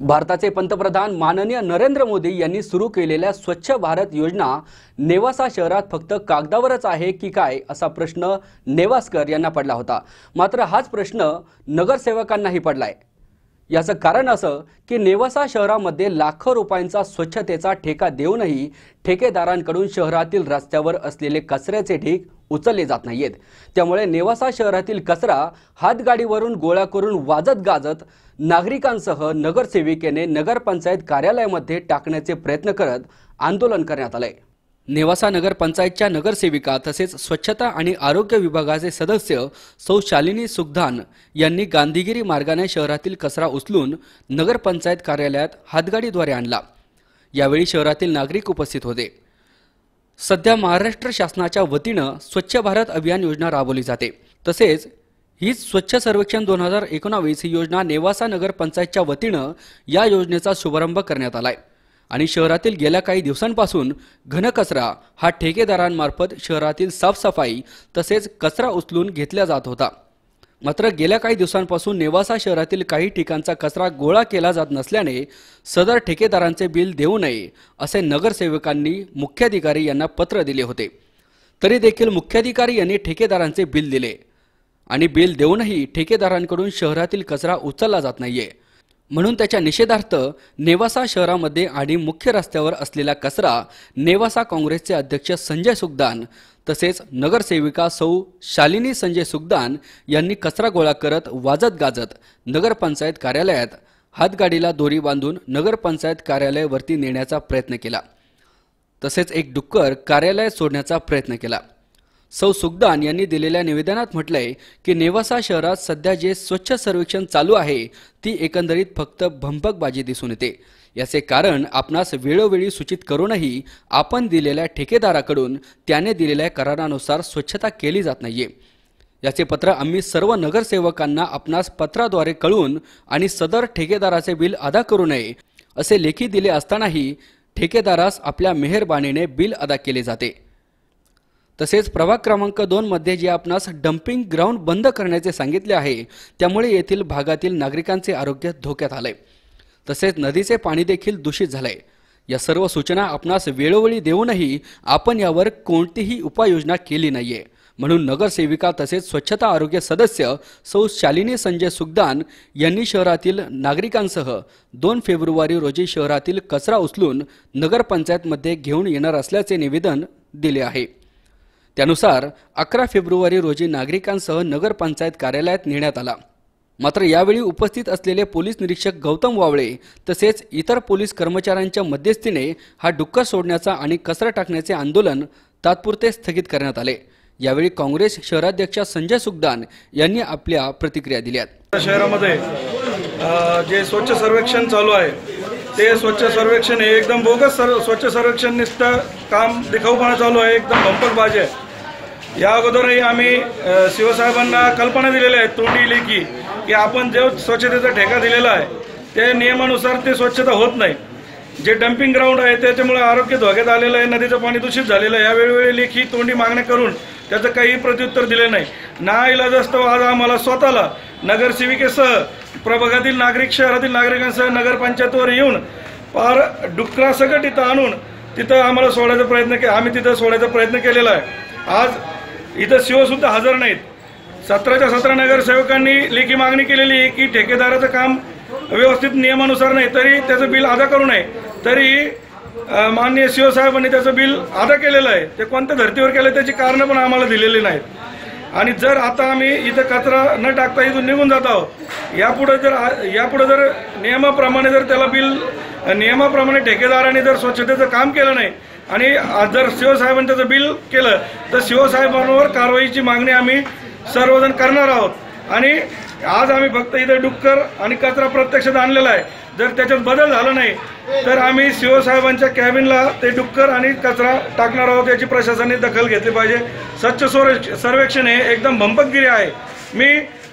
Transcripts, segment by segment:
भारताचे पंतप्रधान माननीय नरेंद्र मोदी यांनी सुरू केलेल्या स्वच्छ भारत योजना नेवासा शहरात फक्त कागदावरच आहे की काय असा प्रश्न नेवासकर यांना पडला होता. मात्र हाच प्रश्न नगरसेवकांनाही पडलाय. याचं कारण असं की नेवासा शहरामध्ये लाखो रुपयांचा स्वच्छतेचा ठेका देऊनही ठेकेदारांकडून शहरातील रस्त्यावर असलेले कचऱ्याचे ढीक उचलले जात नाहीयेत. त्यामुळे नेवासा शहरातील कचरा हातगाडीवरून गोळा करून वाजत गाजत नागरिकांसह नगरसेविकेने नगरपंचायत कार्यालयामध्ये टाकण्याचे प्रयत्न करत आंदोलन करण्यात आले नेवासा नगरपंचायतच्या नगरसेविका तसेच स्वच्छता आणि आरोग्य विभागाचे सदस्य सौ शालिनी सुगधान यांनी गांधीगिरी मार्गाने शहरातील कचरा उचलून नगरपंचायत कार्यालयात हातगाडीद्वारे आणला. यावेळी शहरातील नागरिक उपस्थित होते. सध्या महाराष्ट्र शासनाच्या वतीनं स्वच्छ भारत अभियान योजना राबवली जाते. तसेच हीच स्वच्छ सर्वेक्षण दोन हजार एकोणावीस ही योजना नेवासा नगरपंचायतच्या वतीनं या योजनेचा शुभारंभ करण्यात आलाय. आणि शहरातील गेल्या काही दिवसांपासून घनकचरा हा ठेकेदारांमार्फत शहरातील साफसफाई तसेच कचरा उचलून घेतला जात होता. मात्र गेल्या काही दिवसांपासून नेवासा शहरातील काही ठिकाणचा कचरा गोळा केला जात नसल्याने सदर ठेकेदारांचे बिल देऊ नये असे नगरसेवकांनी मुख्याधिकारी यांना पत्र दिले होते. तरी देखील मुख्याधिकारी यांनी ठेकेदारांचे बिल दिले. आणि बिल देऊनही ठेकेदारांकडून शहरातील कचरा उचलला जात नाहीये. म्हणून त्याच्या निषेधार्थ नेवासा शहरामध्ये आणि मुख्य रस्त्यावर असलेला कचरा नेवासा काँग्रेसचे अध्यक्ष संजय सुगदान तसेच नगरसेविका सौ शालिनी संजय सुगदान यांनी कचरा गोळा करत वाजत गाजत नगरपंचायत कार्यालयात हातगाडीला दोरी बांधून नगरपंचायत कार्यालयावरती नेण्याचा प्रयत्न केला. तसेच एक डुक्कर कार्यालयात सोडण्याचा प्रयत्न केला. सौ सुगदान यांनी दिलेल्या निवेदनात म्हटलंय की नेवासा शहरात सध्या जे स्वच्छ सर्वेक्षण चालू आहे ती एकंदरीत फक्त भंपकबाजी दिसून येते. याचे कारण आपणास वेळोवेळी सूचित करूनही आपण दिलेल्या ठेकेदाराकडून त्याने दिलेल्या करारानुसार स्वच्छता केली जात नाहीये. याचे पत्र आम्ही सर्व नगरसेवकांना आपणास पत्राद्वारे कळून आणि सदर ठेकेदाराचे बिल अदा करू नये असे लेखी दिले असतानाही ठेकेदारास आपल्या मेहरबानीने बिल अदा केले जाते. तसेच प्रभाग क्रमांक दोन मध्ये जे आपणास डम्पिंग ग्राउंड बंद करण्याचे सांगितले आहे त्यामुळे येथील भागातील नागरिकांचे आरोग्य धोक्यात आले तसेच नदीचे पाणी देखील दूषित झाले या सर्व सूचना आपणास वेळोवेळी देऊनही आपण यावर कोणतीही उपाययोजना केली नाहीये. म्हणून नगरसेविका तसेच स्वच्छता आरोग्य सदस्य सौ शालिनी संजय सुगदान यांनी शहरातील नागरिकांसह दोन फेब्रुवारी रोजी शहरातील कचरा उचलून नगरपंचायतमध्ये घेऊन येणार असल्याचे निवेदन दिले आहे. त्यानुसार अकरा फेब्रुवारी रोजी नागरिकांसह नगरपंचायत कार्यालयात नेण्यात आला. मात्र यावेळी उपस्थित असलेले पोलीस निरीक्षक गौतम वावळे तसेच इतर पोलीस कर्मचाऱ्यांच्या मध्यस्थीने हा डुक्कर सोडण्याचा आणि कचरा टाकण्याचे आंदोलन तात्पुरते स्थगित करण्यात आले. यावेळी काँग्रेस शहराध्यक्ष संजय सुगदान यांनी आपल्या प्रतिक्रिया दिल्यात. शहरामध्ये जे स्वच्छ सर्वेक्षण चालू आहे ते स्वच्छ सर्वेक्षण हे एकदम बोगस सर्व स्वच्छ सर्वेक्षण निष्ठ काम दिखाऊपणा चालू आहे एकदम भंपकबाजी आहे. या अगोदरही आम्ही शिवसाहेबांना कल्पना दिलेल्या आहेत तोंडी लेखी की आपण जे स्वच्छतेचा ठेका दिलेला आहे त्या नियमानुसार ते स्वच्छता होत नाही. जे डम्पिंग ग्राउंड आहे त्याच्यामुळे आरोग्य धोक्यात आलेलं आहे नदीचं पाणी दूषित झालेलं आहे या वेळोवेळी लेखी तोंडी मागण्या करून त्याचं काही प्रत्युत्तर दिले नाही. ना इलाज असतो आज आम्हाला स्वतःला नगरसेविकेसह प्रभागातील नागरिक शहरातील नागरिकांसह नगरपंचायतवर येऊन पार डुकरासकट इथं आणून तिथं आम्हाला सोडायचा प्रयत्न के आम्ही तिथं सोडायचा प्रयत्न केलेला आहे. आज इथं शिवसुद्धा हजर नाहीत. सतराच्या सतरा नगरसेवकांनी लेखी मागणी केलेली आहे की ठेकेदाराचं काम व्यवस्थित नियमानुसार नाही तरी त्याचं बिल अदा करू नये. तरी माननीय शिवसाहेबांनी त्याचं बिल अदा केलेलं आहे. ते कोणत्या धर्तीवर केलं त्याची कारणं पण आम्हाला दिलेली नाहीत. आणि जर आता आम्ही इथं कचरा न टाकता इथून निघून जात आहोत यापुढे जर यापुढं यापुढे जर नियमाप्रमाणे जर त्याला बिल नियमाप्रमाणे ठेकेदाराने जर स्वच्छतेचं काम केलं नाही आणि जर शिवसाहेबांनी त्याचं बिल केलं तर शिवसाहेबांवर कारवाईची मागणी आम्ही सर्वजण करणार आहोत. आणि आज आम्ही फक्त इथं डुक्कर आणि कचरा प्रत्यक्षात आणलेला आहे. जर त्याच्यात बदल झाला नाही तर आम्ही शिवसाहेबांच्या कॅबिनला ते डुक्कर आणि कचरा टाकणार आहोत याची प्रशासनाने दखल घेतली पाहिजे. स्वच्छ सर्वे- सर्वेक्षण हे एकदम भंपकगिरी आहे. मी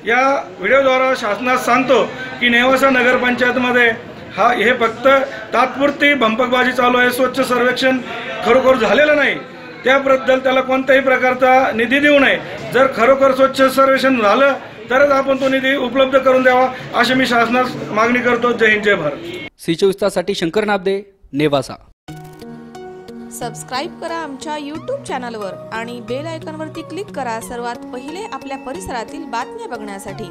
या व्हिडिओद्वारा शासनास सांगतो की नेवासा नगरपंचायतमध्ये हा हे फक्त तात्पुरती भंपकबाजी चालू आहे स्वच्छ सर्वेक्षण खरोखर झालेलं नाही. त्याबद्दल त्याला कोणत्याही प्रकारचा निधी देऊ नये. जर खरोखर स्वच्छ सर्वेक्षण झालं तरच आपण तो निधी उपलब्ध करून द्यावा अशी मी शासनास मागणी करतो. जय हिंद जय भारत. सी चोवीस ताससाठी शंकर नाबदे नेवासा. सबस्क्राईब करा आमच्या यूट्यूब चॅनलवर आणि बेल आयकॉनवरती क्लिक करा सर्वात पहिले आपल्या परिसरातील बातम्या बघण्यासाठी.